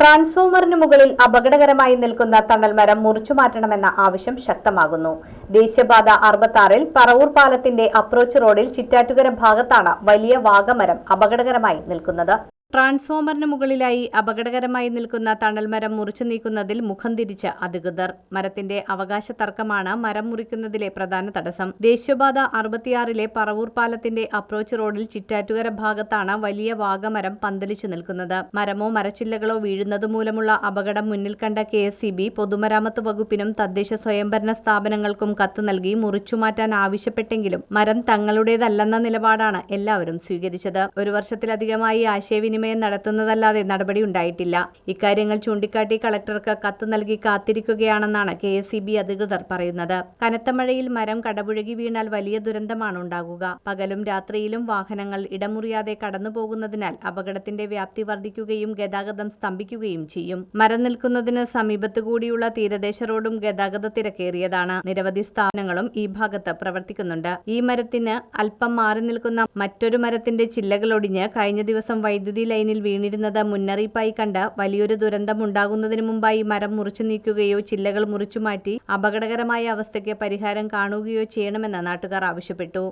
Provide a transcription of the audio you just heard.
ട്രാൻസ്ഫോമറിന് മുകളിൽ അപകടകരമായി നിൽക്കുന്ന തണൽമരം മുറിച്ചു മാറ്റണമെന്ന ആവശ്യം ശക്തമാകുന്നു. ദേശീയപാത അറുപത്താറിൽ പറവൂർ പാലത്തിന്റെ അപ്രോച്ച് റോഡിൽ ചിറ്റാറ്റുകര ഭാഗത്താണ് വലിയ വാഗമരം അപകടകരമായി നിൽക്കുന്നത്. ട്രാൻസ്ഫോമറിന് മുകളിലായി അപകടകരമായി നിൽക്കുന്ന തണൽമരം മുറിച്ചു നീക്കുന്നതിൽ മുഖം തിരിച്ച അധികൃതർ. മരത്തിന്റെ അവകാശ തർക്കമാണ് മരം മുറിക്കുന്നതിലെ പ്രധാന തടസ്സം. ദേശീയപാത അറുപത്തിയാറിലെ പറവൂർ പാലത്തിന്റെ അപ്രോച്ച് റോഡിൽ ചിറ്റാറ്റുകര ഭാഗത്താണ് വലിയ വാഗമരം പന്തലിച്ചു നിൽക്കുന്നത്. മരമോ മരച്ചില്ലകളോ വീഴുന്നത് മൂലമുള്ള അപകടം മുന്നിൽ കണ്ട കെ പൊതുമരാമത്ത് വകുപ്പിനും തദ്ദേശ സ്വയംഭരണ സ്ഥാപനങ്ങൾക്കും കത്ത് നൽകി മുറിച്ചുമാറ്റാൻ ആവശ്യപ്പെട്ടെങ്കിലും മരം തങ്ങളുടേതല്ലെന്ന നിലപാടാണ് എല്ലാവരും സ്വീകരിച്ചത്. ഒരു വർഷത്തിലധികമായി ആശയവിനിമയം നടത്തുന്നതല്ലാതെ നടപടി നടപടിയുണ്ടായിട്ടില്ല ഇക്കാര്യങ്ങൾ ചൂണ്ടിക്കാട്ടി കളക്ടർക്ക് കത്ത് നൽകി കാത്തിരിക്കുകയാണെന്നാണ് കെ എസ് അധികൃതർ പറയുന്നത്. കനത്ത മഴയിൽ മരം കടപുഴകി വീണാൽ വലിയ ദുരന്തമാണ് ഉണ്ടാകുക. പകലും രാത്രിയിലും വാഹനങ്ങൾ ഇടമുറിയാതെ കടന്നുപോകുന്നതിനാൽ അപകടത്തിന്റെ വ്യാപ്തി വർദ്ധിക്കുകയും ഗതാഗതം സ്തംഭിക്കുകയും ചെയ്യും. മരം നിൽക്കുന്നതിന് സമീപത്ത് കൂടിയുള്ള തീരദേശ റോഡും ഗതാഗത തിരക്കേറിയതാണ്. നിരവധി സ്ഥാപനങ്ങളും ഈ ഭാഗത്ത് പ്രവർത്തിക്കുന്നുണ്ട്. ഈ മരത്തിന് അല്പം മാറി നിൽക്കുന്ന മറ്റൊരു മരത്തിന്റെ ചില്ലകളൊടിഞ്ഞ് കഴിഞ്ഞ ദിവസം വൈദ്യുതി ലൈനിൽ വീണിരുന്നത് മുന്നറിയിപ്പായി കണ്ട് വലിയൊരു ദുരന്തം ഉണ്ടാകുന്നതിന് മുമ്പായി മരം മുറിച്ചു നീക്കുകയോ ചില്ലകൾ മുറിച്ചു മാറ്റി അപകടകരമായ അവസ്ഥയ്ക്ക് പരിഹാരം കാണുകയോ ചെയ്യണമെന്ന് നാട്ടുകാർ ആവശ്യപ്പെട്ടു.